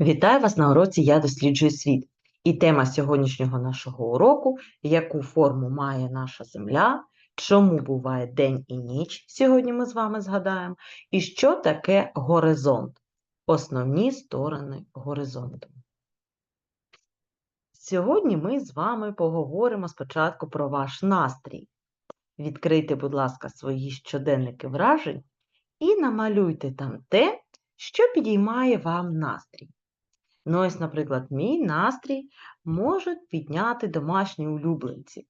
Вітаю вас на уроці Я досліджую світ. І тема сьогоднішнього нашого уроку яку форму має наша Земля, чому буває день і ніч, сьогодні ми з вами згадаємо, і що таке горизонт, основні сторони горизонту. Сьогодні ми з вами поговоримо спочатку про ваш настрій. Відкрийте, будь ласка, свої щоденники вражень і намалюйте там те, що підіймає вам настрій. Ну, ось, наприклад, мій настрій можуть підняти домашні улюбленці.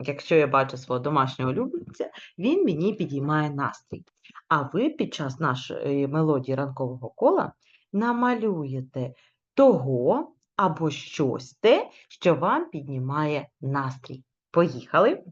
Якщо я бачу свого домашнього улюбленця, він мені підіймає настрій. А ви під час нашої мелодії ранкового кола намалюєте того або щось те, що вам піднімає настрій. Поїхали!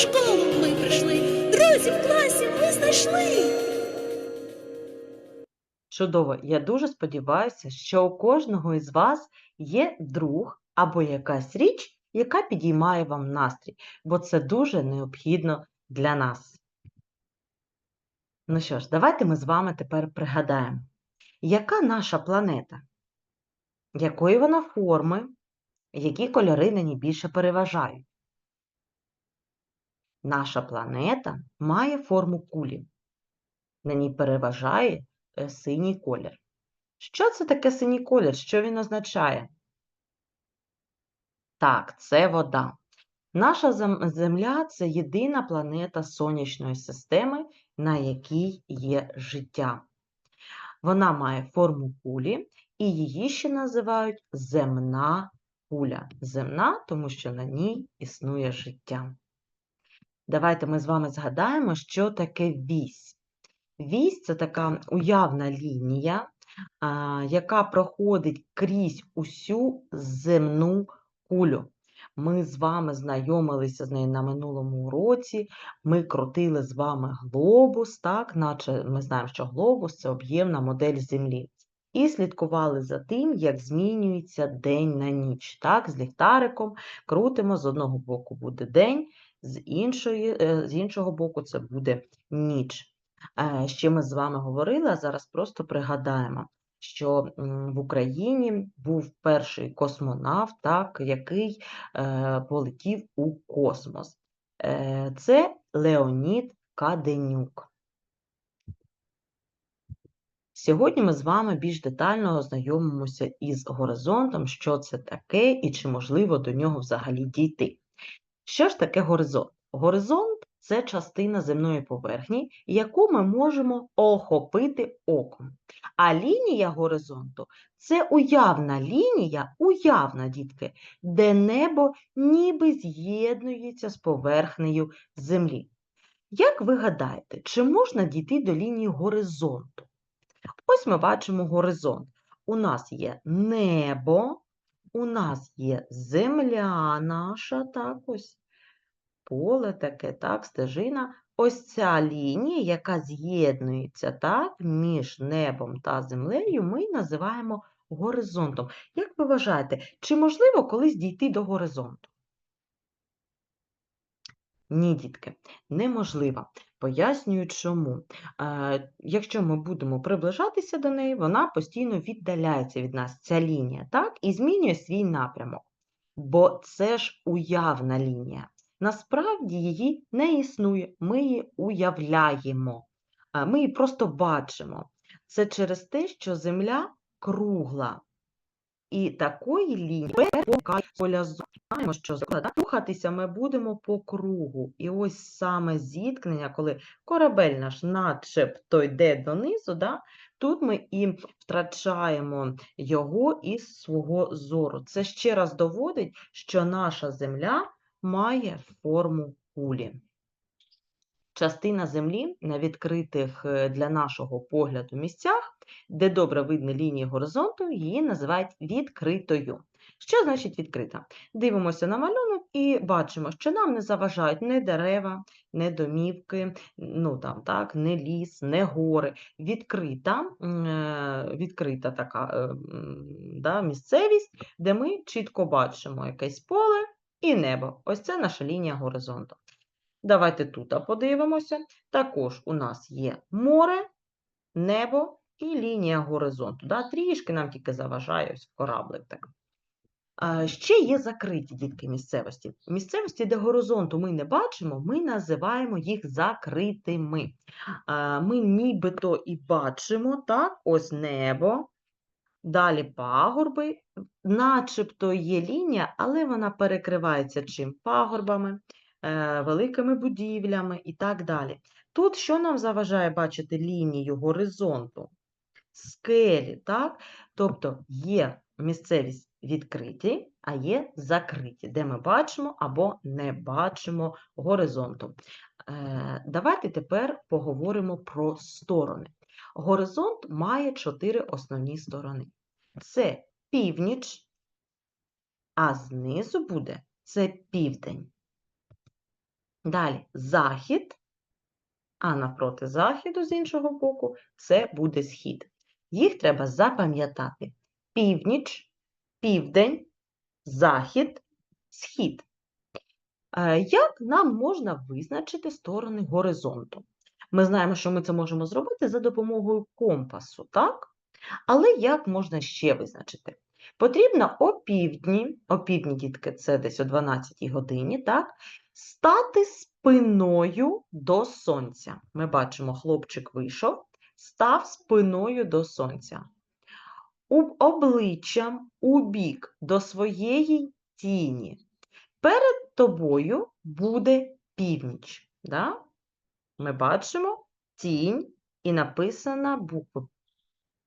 Школу ми прийшли, друзів в класі ми знайшли. Чудово! Я дуже сподіваюся, що у кожного із вас є друг або якась річ, яка підіймає вам настрій, бо це дуже необхідно для нас. Ну що ж, давайте ми з вами тепер пригадаємо, яка наша планета? Якої вона форми? Які кольори на ній більше переважають? Наша планета має форму кулі. На ній переважає е, синій колір. Що це таке синій колір? Що він означає? Так, це вода. Наша Земля це єдина планета сонячної системи, на якій є життя. Вона має форму кулі, і її ще називають земна куля. Земна, тому що на ній існує життя. Давайте ми з вами згадаємо, що таке вісь. Вісь це така уявна лінія, яка проходить крізь усю земну кулю. Ми з вами знайомилися з нею на минулому уроці. Ми крутили з вами глобус, так, наче ми знаємо, що глобус це об'ємна модель Землі. І слідкували за тим, як змінюється день на ніч. Так, з ліхтариком крутимо, з одного боку буде день, з, іншої, е, з іншого боку це буде ніч. Ще ми з вами говорили, а зараз просто пригадаємо, що в Україні був перший космонавт, так, який е, полетів у космос. Е, Це Леонід Каденюк. Сьогодні ми з вами більш детально ознайомимося із горизонтом, що це таке і чи можливо до нього взагалі дійти. Що ж таке горизонт? Горизонт це частина земної поверхні, яку ми можемо охопити оком. А лінія горизонту це уявна лінія, уявна, дітки, де небо ніби з'єднується з поверхнею землі. Як ви гадаєте, чи можна дійти до лінії горизонту? Ось ми бачимо горизонт. У нас є небо, у нас є земля наша, так ось поле таке, так, стежина. Ось ця лінія, яка з'єднується так, між небом та землею, ми називаємо горизонтом. Як ви вважаєте, чи можливо колись дійти до горизонту? Ні, дітки, неможливо. Пояснюю, чому. Е, Якщо ми будемо приближатися до неї, вона постійно віддаляється від нас, ця лінія, так? І змінює свій напрямок. Бо це ж уявна лінія. Насправді її не існує, ми її уявляємо, ми її просто бачимо. Це через те, що Земля кругла. І такої лінії знаємо, що рухатися ми будемо по кругу. І ось саме зіткнення, коли корабель наш начебто йде донизу, да, тут ми і втрачаємо його із свого зору. Це ще раз доводить, що наша Земля має форму кулі. Частина землі на відкритих е, для нашого погляду місцях, де добре видно лінії горизонту, її називають відкритою. Що значить відкрита? Дивимося на малюнок і бачимо, що нам не заважають не дерева, не домівки, ну там так, не ліс, не гори. Відкрита, е, відкрита така е, да, місцевість, де ми чітко бачимо якесь поле і небо. Ось це наша лінія горизонту. Давайте тут подивимося. Також у нас є море, небо і лінія горизонту. Да? Трішки нам тільки заважає ось кораблик. Так. Ще є закриті дітки місцевості. Місцевості, де горизонту ми не бачимо, ми називаємо їх закритими. Ми нібито і бачимо, так, ось небо, далі пагорби, начебто є лінія, але вона перекривається чим? Пагорбами, е, великими будівлями і так далі. Тут що нам заважає бачити лінію горизонту? Скелі, так? Тобто є місцевість відкриті, а є закриті, де ми бачимо або не бачимо горизонту. Е, Давайте тепер поговоримо про сторони. Горизонт має чотири основні сторони. Це північ, а знизу буде це південь. Далі захід, а навпроти заходу з іншого боку це буде схід. Їх треба запам'ятати: північ, південь, захід, схід. Е, Як нам можна визначити сторони горизонту? Ми знаємо, що ми це можемо зробити за допомогою компасу, так? Але як можна ще визначити? Потрібно опівдні, опівдні, дітки, це десь о 12 годині, так? Стати спиною до сонця. Ми бачимо, хлопчик вийшов, став спиною до сонця. Обличчям у бік до своєї тіні. Перед тобою буде північ. Да? Ми бачимо тінь і написана буква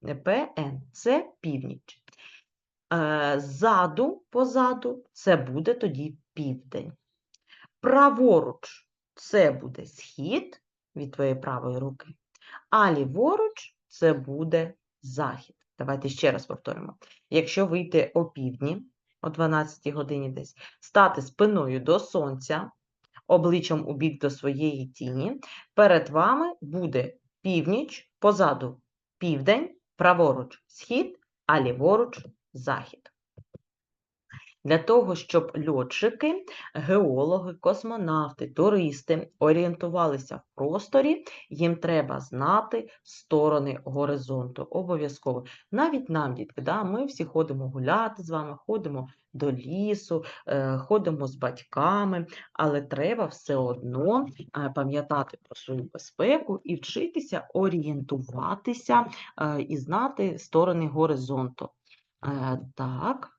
ПН. Це північ. Е, Ззаду, позаду, це буде тоді південь. Праворуч це буде схід від твоєї правої руки, а ліворуч це буде захід. Давайте ще раз повторимо. Якщо вийти о півдні, о 12 годині десь, стати спиною до сонця, обличчям у бік до своєї тіні, перед вами буде північ, позаду південь, праворуч схід, а ліворуч захід. Для того, щоб льотчики, геологи, космонавти, туристи орієнтувалися в просторі, їм треба знати сторони горизонту. Обов'язково. Навіть нам, дітки, да, ми всі ходимо гуляти з вами, ходимо до лісу, е, ходимо з батьками, але треба все одно е, пам'ятати про свою безпеку і вчитися орієнтуватися е, і знати сторони горизонту. Так.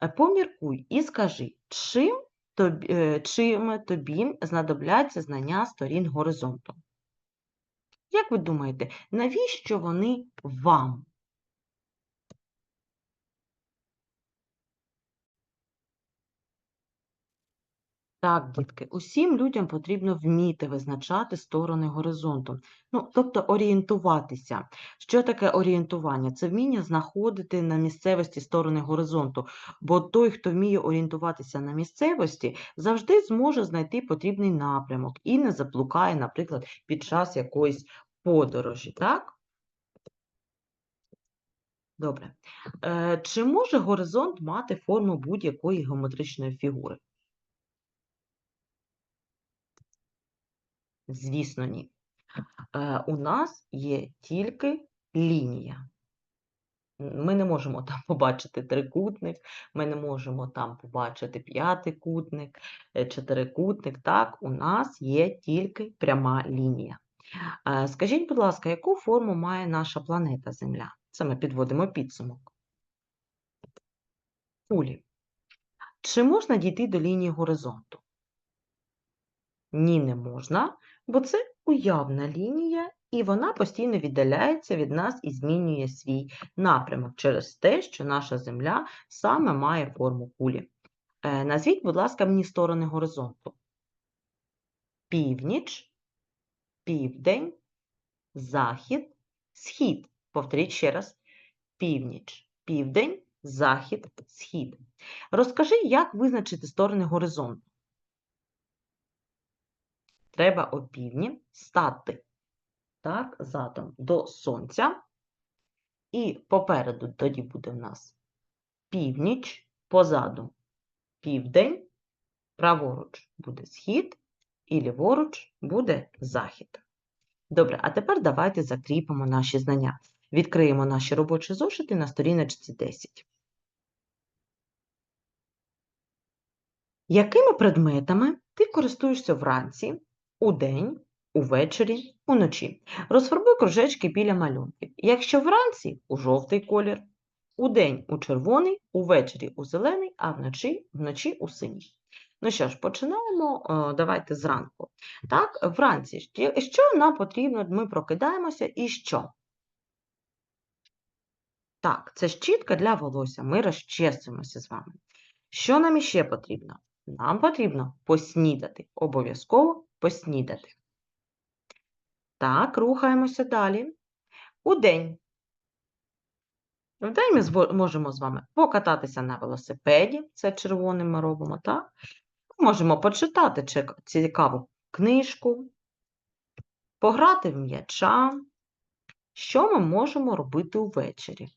Е, Поміркуй і скажи, чим тобі, е, чим тобі знадобляться знання сторін горизонту? Як ви думаєте, навіщо вони вам? Так, дітки, усім людям потрібно вміти визначати сторони горизонту, ну, тобто орієнтуватися. Що таке орієнтування? Це вміння знаходити на місцевості сторони горизонту, бо той, хто вміє орієнтуватися на місцевості, завжди зможе знайти потрібний напрямок і не заблукає, наприклад, під час якоїсь подорожі, так? Добре. Е, Чи може горизонт мати форму будь-якої геометричної фігури? Звісно, ні. е, у нас є тільки лінія. Ми не можемо там побачити трикутник, ми не можемо там побачити п'ятикутник, е, чотирикутник. Так, у нас є тільки пряма лінія. Е, Скажіть, будь ласка, яку форму має наша планета Земля? Це ми підводимо підсумок. Кулі. Чи можна дійти до лінії горизонту? Ні, не можна, бо це уявна лінія, і вона постійно віддаляється від нас і змінює свій напрямок через те, що наша Земля саме має форму кулі. Е, Назвіть, будь ласка, мені сторони горизонту. Північ, південь, захід, схід. Повторіть ще раз. Північ, південь, захід, схід. Розкажи, як визначити сторони горизонту. Треба опівдні стати так, задом до сонця. І попереду тоді буде в нас північ, позаду південь, праворуч буде схід, і ліворуч буде захід. Добре, а тепер давайте закріпимо наші знання. Відкриємо наші робочі зошити на сторіночці 10. Якими предметами ти користуєшся вранці, удень, увечері, уночі? Розфарбуй кружечки біля малюнків. Якщо вранці у жовтий колір, удень у червоний, увечері у зелений, а вночі, вночі у синій. Ну що ж, починаємо. е, Давайте зранку. Так, вранці, що- нам потрібно? Ми прокидаємося і що? Так, це щітка для волосся. Ми розчесуємося з вами. Що нам іще потрібно? Нам потрібно поснідати. Обов'язково поснідати. Так, рухаємося далі. Удень. Вдень ми можемо з вами покататися на велосипеді, це червоним ми робимо, так? Можемо почитати цікаву книжку, пограти в м'яча. Що ми можемо робити увечері?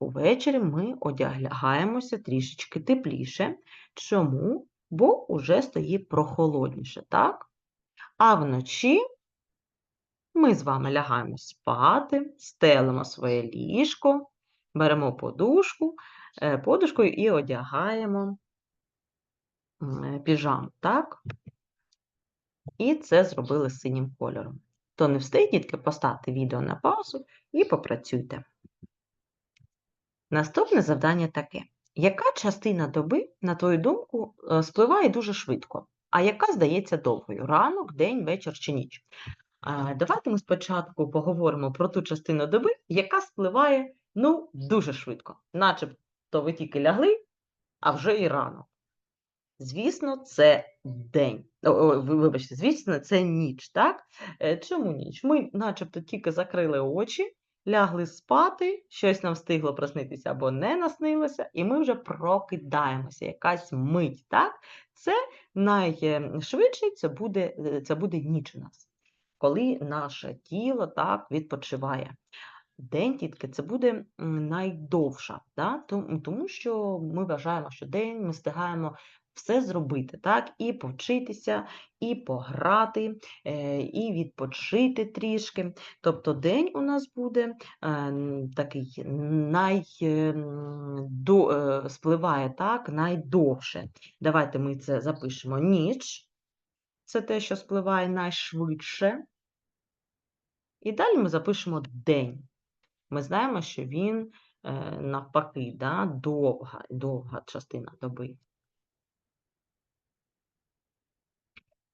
Увечері ми одягаємося трішечки тепліше. Чому? Бо уже стає прохолодніше, так? А вночі ми з вами лягаємо спати, стелимо своє ліжко, беремо подушку, е, подушкою і одягаємо е, так? І це зробили синім кольором. То не встиг, дітки, поставте відео на паузу і попрацюйте. Наступне завдання таке. Яка частина доби, на твою думку, е, спливає дуже швидко, а яка здається довгою? Ранок, день, вечір чи ніч? Давайте ми спочатку поговоримо про ту частину доби, яка спливає ну, дуже швидко. Начебто ви тільки лягли, а вже і ранок. Звісно, це день. О, о, ви- вибачте, звісно, це ніч, так? Е, Чому ніч? Ми начебто тільки закрили очі, лягли спати, щось нам встигло проснитися або не наснилося, і ми вже прокидаємося, якась мить, так? Це найшвидший, це буде, е, це буде ніч у нас, коли наше тіло так відпочиває. День, тітки, це буде найдовша, да? тому що ми вважаємо, що день ми встигаємо все зробити, так? І повчитися, і пограти, е, і відпочити трішки. Тобто день у нас буде е, такий най, е, спливає так, найдовше. Давайте ми це запишемо. Ніч це те, що спливає найшвидше. І далі ми запишемо день. Ми знаємо, що він навпаки, да, довга, довга частина доби.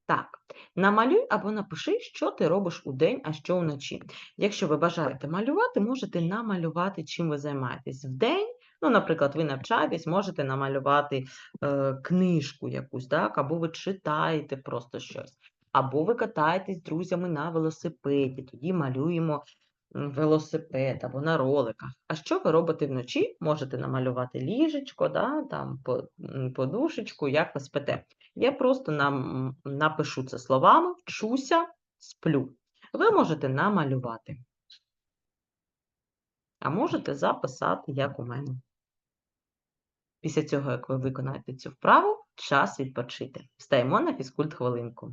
Так, намалюй або напиши, що ти робиш у день, а що вночі. Якщо ви бажаєте малювати, можете намалювати, чим ви займаєтесь вдень. Ну, наприклад, ви навчаєтесь, можете намалювати е, книжку якусь, так, або ви читаєте просто щось, або ви катаєтесь з друзями на велосипеді, тоді малюємо велосипед або на роликах. А що ви робите вночі? Можете намалювати ліжечко, да, там, подушечку, як ви спите. Я просто нам напишу це словами, вчуся, сплю. Ви можете намалювати. А можете записати, як у мене. Після цього, як ви виконаєте цю вправу, час відпочити. Встаємо на фізкульт хвилинку.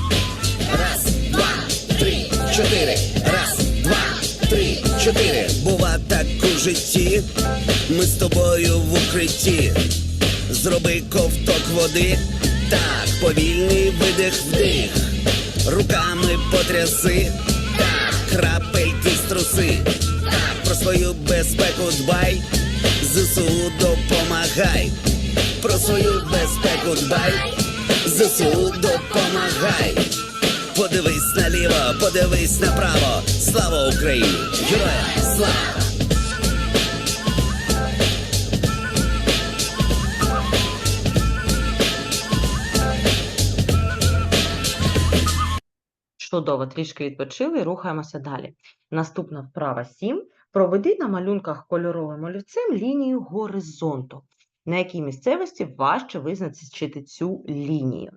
Чотири. Бува так у житті. Ми з тобою в укритті. Зроби ковток води. Так, повільний видих вдих. Руками потряси. Так, крапельки струси. Так, про свою безпеку дбай. ЗСУ допомагай. Про свою безпеку дбай. ЗСУ допомагай. Подивись наліво, подивись направо. Слава Україні! Героям слава! Чудово, трішки відпочили, рухаємося далі. Наступна вправа 7. Проведи на малюнках кольоровим олівцем лінію горизонту. На якій місцевості важче визначити цю лінію?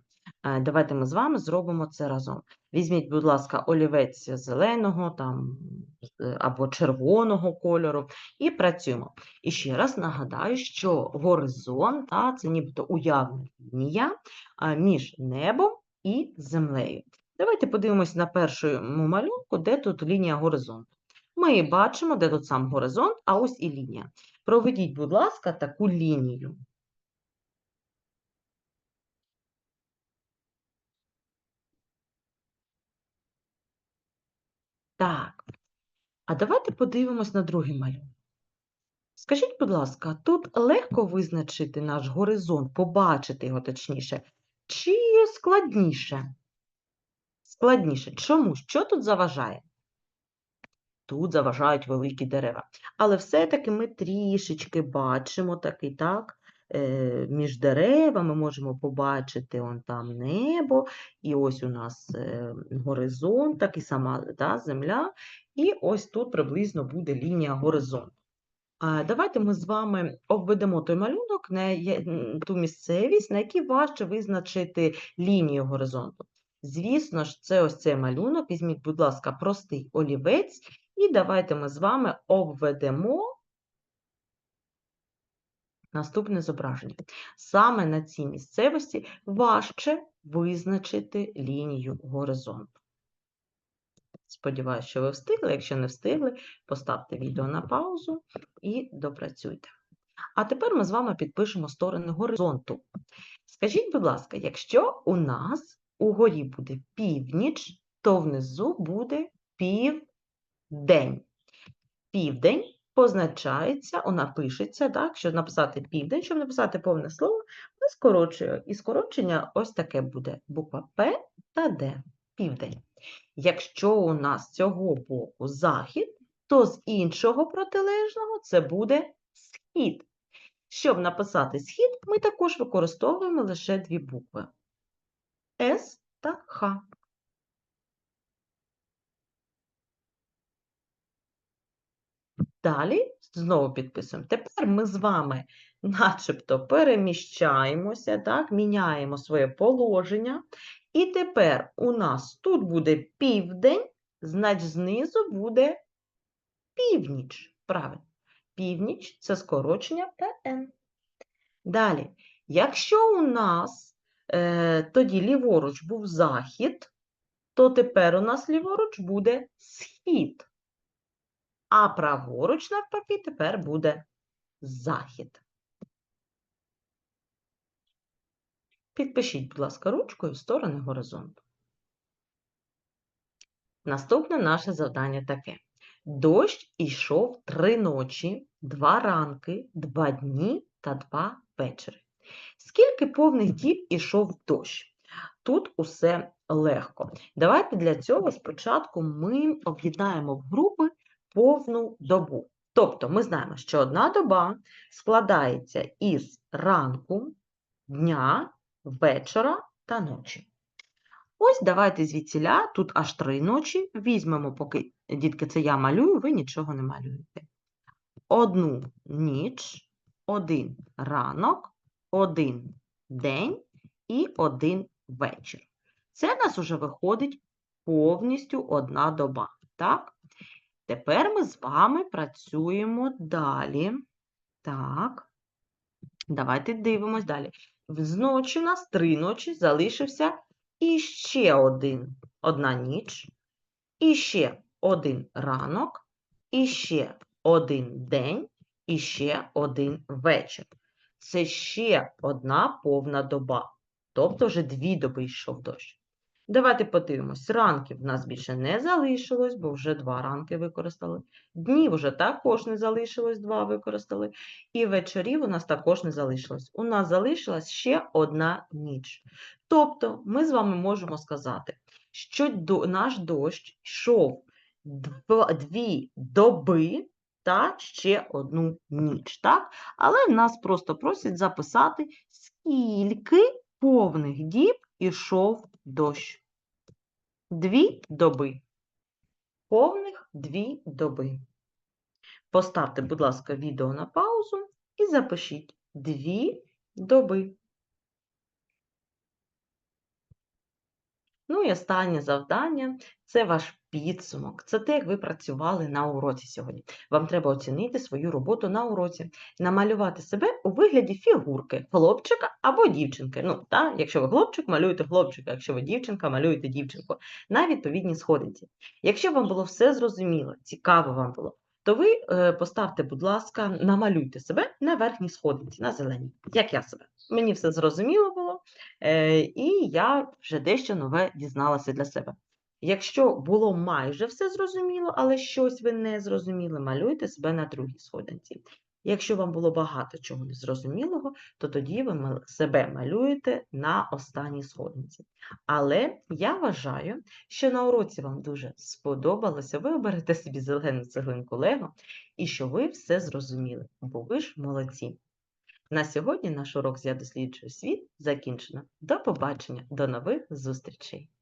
Е, Давайте ми з вами зробимо це разом. Візьміть, будь ласка, олівець зеленого там, е, або червоного кольору і працюємо. І ще раз нагадаю, що горизонт та, це нібито уявна лінія між небом і землею. Давайте подивимось на першому малюнку, де тут лінія горизонту. Ми бачимо, де тут сам горизонт, а ось і лінія. Проведіть, будь ласка, таку лінію. Так. А давайте подивимось на другий малюнок. Скажіть, будь ласка, тут легко визначити наш горизонт, побачити його точніше, чи складніше? Складніше. Чому? Що тут заважає? Тут заважають великі дерева. Але все-таки ми трішечки бачимо такий, так, між деревами можемо побачити он там небо, і ось у нас е, горизонт, так і сама да, земля, і ось тут приблизно буде лінія горизонту. Давайте ми з вами обведемо той малюнок, на ту місцевість, на якій важче визначити лінію горизонту. Звісно ж, це ось цей малюнок. Візьміть, будь ласка, простий олівець, і давайте ми з вами обведемо наступне зображення. Саме на цій місцевості важче визначити лінію горизонту. Сподіваюся, що ви встигли. Якщо не встигли, поставте відео на паузу і допрацюйте. А тепер ми з вами підпишемо сторони горизонту. Скажіть, будь ласка, якщо у нас угорі буде північ, то внизу буде південь. Південь позначається, вона пишеться, так, щоб написати південь, щоб написати повне слово, ми скорочуємо. І скорочення ось таке буде буква П та Д. Південь. Якщо у нас з цього боку захід, то з іншого протилежного це буде схід. Щоб написати схід, ми також використовуємо лише дві букви С та Х. Далі знову підписуємо. Тепер ми з вами начебто переміщаємося, так, міняємо своє положення. І тепер у нас тут буде південь, значить знизу буде північ. Правильно. Північ це скорочення ПН. Далі, якщо у нас е, тоді ліворуч був захід, то тепер у нас ліворуч буде схід. А праворуч, навпаки, тепер буде захід. Підпишіть, будь ласка, ручкою сторони горизонту. Наступне наше завдання таке. Дощ ішов три ночі, два ранки, два дні та два вечори. Скільки повних діб ішов дощ? Тут усе легко. Давайте для цього спочатку ми об'єднаємо в групи повну добу. Тобто ми знаємо, що одна доба складається із ранку, дня, вечора та ночі. Ось давайте звідсіля, тут аж три ночі, візьмемо, поки, дітки, це я малюю, ви нічого не малюєте. Одну ніч, один ранок, один день і один вечір. Це в нас уже виходить повністю одна доба. Так? Тепер ми з вами працюємо далі. Так. Давайте дивимось далі. Зночі у нас три ночі залишився і ще один, одна ніч, і ще один ранок, і ще один день, і ще один вечір. Це ще одна повна доба. Тобто вже дві доби йшов дощ. Давайте подивимось. Ранків в нас більше не залишилось, бо вже два ранки використали. Днів вже також не залишилось, два використали. І вечорів у нас також не залишилось. У нас залишилась ще одна ніч. Тобто ми з вами можемо сказати, що наш дощ йшов дві доби та ще одну ніч. Так? Але нас просто просять записати, скільки повних діб ішов дощ. Дві доби. Повних дві доби. Поставте, будь ласка, відео на паузу і запишіть дві доби. Ну і останнє завдання це ваш підсумок. Це те, як ви працювали на уроці сьогодні. Вам треба оцінити свою роботу на уроці, намалювати себе у вигляді фігурки хлопчика або дівчинки. Ну, та, якщо ви хлопчик, малюєте хлопчика, якщо ви дівчинка, малюєте дівчинку на відповідній сходинці. Якщо вам було все зрозуміло, цікаво вам було, то ви е, поставте, будь ласка, намалюйте себе на верхній сходинці, на зеленій, як я себе. Мені все зрозуміло було, е, і я вже дещо нове дізналася для себе. Якщо було майже все зрозуміло, але щось ви не зрозуміли, малюйте себе на другій сходинці. Якщо вам було багато чого незрозумілого, то тоді ви себе малюєте на останній сходинці. Але я вважаю, що на уроці вам дуже сподобалося, ви оберете собі зелену цеглинку Лего і що ви все зрозуміли, бо ви ж молодці. На сьогодні наш урок «Я досліджую світ закінчено. До побачення, до нових зустрічей!